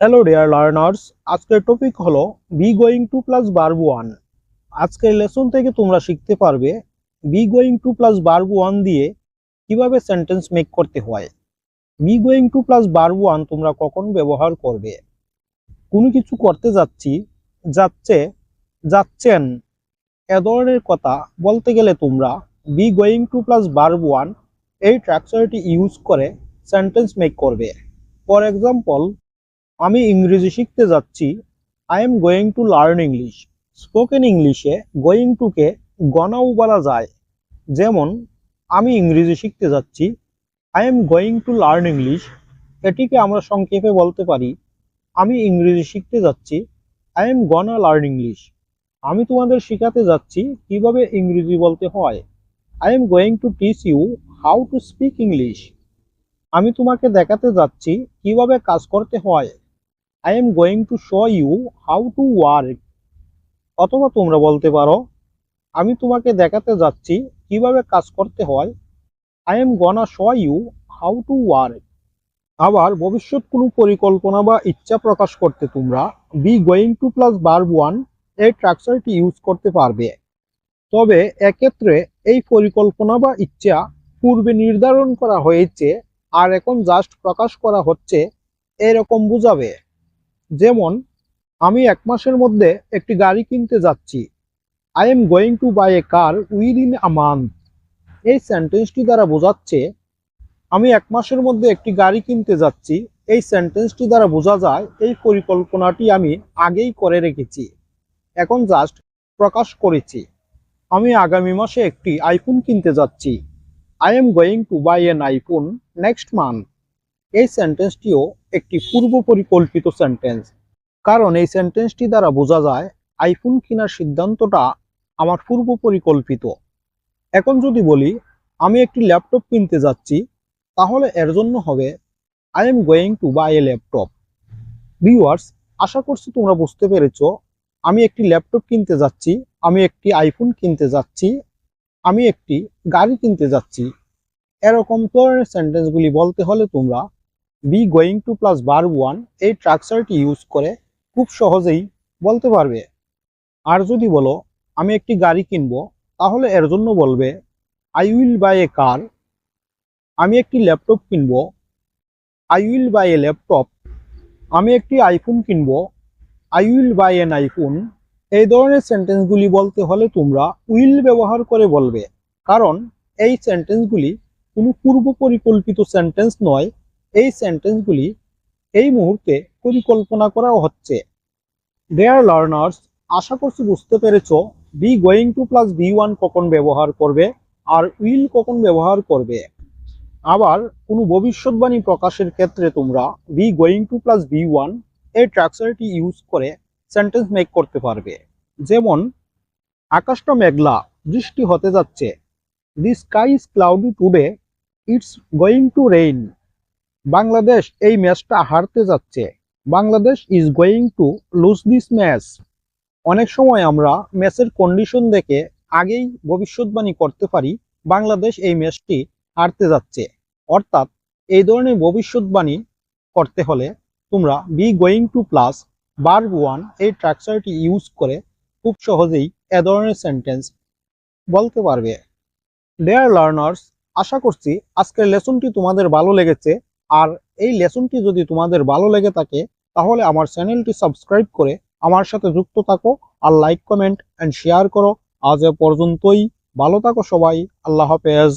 Hello dear learners আজকের topic হলো be going to plus verb one আজকের lesson থেকে তোমরা শিখতে পারবে be going to plus verb one দিয়ে কীভাবে সেন্টেন্স মেক করতে হয়। Be going to plus verb one তোমরা কখন ব্যবহার করবে? কোনো কিছু করতে যাচ্ছি, যাচ্ছে, যাচ্ছেন, এ ধরনের কথা বলতে গেলে তোমরা be going to plus verb one এই ট্রাকচারটি ইউজ করে সেন্টেন্স মেক করবে। ফর এক্সাম্পল আমি ইংরেজি শিখতে যাচ্ছি। I am going to learn English spoken ইংলিশে গোয়িং টুকে গনাও বলা যায়। যেমন, আমি ইংরেজি শিখতে যাচ্ছি। I am going to learn English এটিকে আমরা সংক্ষেপে বলতে পারি, আমি ইংরেজি শিখতে যাচ্ছি। I am gonna learn English আমি তোমাদের শেখাতে যাচ্ছি কীভাবে ইংরেজি বলতে হয়। I am going to teach you how to speak English আমি তোমাকে দেখাতে যাচ্ছি কীভাবে কাজ করতে হয়। I am going to show you how to work অথবা তোমরা বলতে পারো, আমি তোমাকে দেখাতে যাচ্ছি কীভাবে কাজ করতে হয়। I am gonna show you how to work আবার ভবিষ্যৎ কোনো পরিকল্পনা বা ইচ্ছা প্রকাশ করতে তোমরা be going to plus verb one এই ট্রাকচারটি ইউজ করতে পারবে। তবে এক্ষেত্রে এই পরিকল্পনা বা ইচ্ছা পূর্বে নির্ধারণ করা হয়েছে আর এখন জাস্ট প্রকাশ করা হচ্ছে, এরকম বুঝাবে। যেমন, আমি এক মাসের মধ্যে একটি গাড়ি কিনতে যাচ্ছি। I am going to buy a car within a month এই সেন্টেন্সটি দ্বারা বোঝাচ্ছে, আমি এক মাসের মধ্যে একটি গাড়ি কিনতে যাচ্ছি। এই সেন্টেন্সটি দ্বারা বোঝা যায়, এই পরিকল্পনাটি আমি আগেই করে রেখেছি। এখন জাস্ট প্রকাশ করেছি। আমি আগামী মাসে একটি আইফোন কিনতে যাচ্ছি। I am going to buy an iPhone next month এই সেন্টেন্সটিও একটি পূর্ব পরিকল্পিত সেন্টেন্স কারণ এই সেন্টেন্সটি দ্বারা বোঝা যায়, আইফোন কেনার সিদ্ধান্তটা আমার পূর্ব পরিকল্পিত এখন যদি বলি, আমি একটি ল্যাপটপ কিনতে যাচ্ছি, তাহলে এর জন্য হবে I am going to buy a laptop viewers আশা করছি তোমরা বুঝতে পেরেছ, আমি একটি ল্যাপটপ কিনতে যাচ্ছি, আমি একটি আইফোন কিনতে যাচ্ছি, আমি একটি গাড়ি কিনতে যাচ্ছি। এরকম ধরনের সেন্টেন্সগুলি বলতে হলে তোমরা বি গোয়িং টু প্লাস বার ওয়ান এই ট্রাকচারটি ইউজ করে খুব সহজেই বলতে পারবে। আর যদি বলো, আমি একটি গাড়ি কিনবো, তাহলে এর জন্য বলবে I will buy a car আমি একটি ল্যাপটপ কিনবো। I will buy a laptop আমি একটি আইফোন কিনবো। I will buy an iPhone এই ধরনের সেন্টেন্সগুলি বলতে হলে তোমরা উইল ব্যবহার করে বলবে। কারণ এই সেন্টেন্সগুলি কোনো পূর্ব পরিকল্পিত সেন্টেন্স নয় এই সেন্টেন্সগুলি এই মুহূর্তে পরিকল্পনা করা হচ্ছে। দেয়ার লার্নার্স আশা করছি বুঝতে পেরেছ be going to plus V one কখন ব্যবহার করবে আর উইল কখন ব্যবহার করবে। আবার কোনো ভবিষ্যৎবাণী প্রকাশের ক্ষেত্রে তোমরা be going to plus V one এই ট্রাকচারটি ইউজ করে সেন্টেন্স মেক করতে পারবে। যেমন, আকাশটা মেঘলা, বৃষ্টি হতে যাচ্ছে the sky is cloudy today it's going to rain Bangladesh এই ম্যাচটা হারতে যাচ্ছে। Bangladesh is going to lose this match অনেক সময় আমরা ম্যাচের কন্ডিশন দেখে আগেই ভবিষ্যৎবাণী করতে পারি, বাংলাদেশ এই ম্যাচটি হারতে যাচ্ছে। অর্থাৎ এই ধরনের ভবিষ্যৎবাণী করতে হলে তোমরা be going to plus verb one এই ট্রাকচারটি ইউজ করে খুব সহজেই এ ধরনের সেন্টেন্স বলতে পারবে। ডেয়ার লার্নার্স আশা করছি আজকের লেসনটি তোমাদের ভালো লেগেছে। আর এই লেসনটি যদি তোমাদের ভালো লেগে থাকে, তাহলে আমার চ্যানেলটি সাবস্ক্রাইব করে আমার সাথে যুক্ত থাকো আর লাইক, কমেন্ট অ্যান্ড শেয়ার করো। আজ এ পর্যন্তই। ভালো থাকো সবাই। আল্লাহ হাফেজ।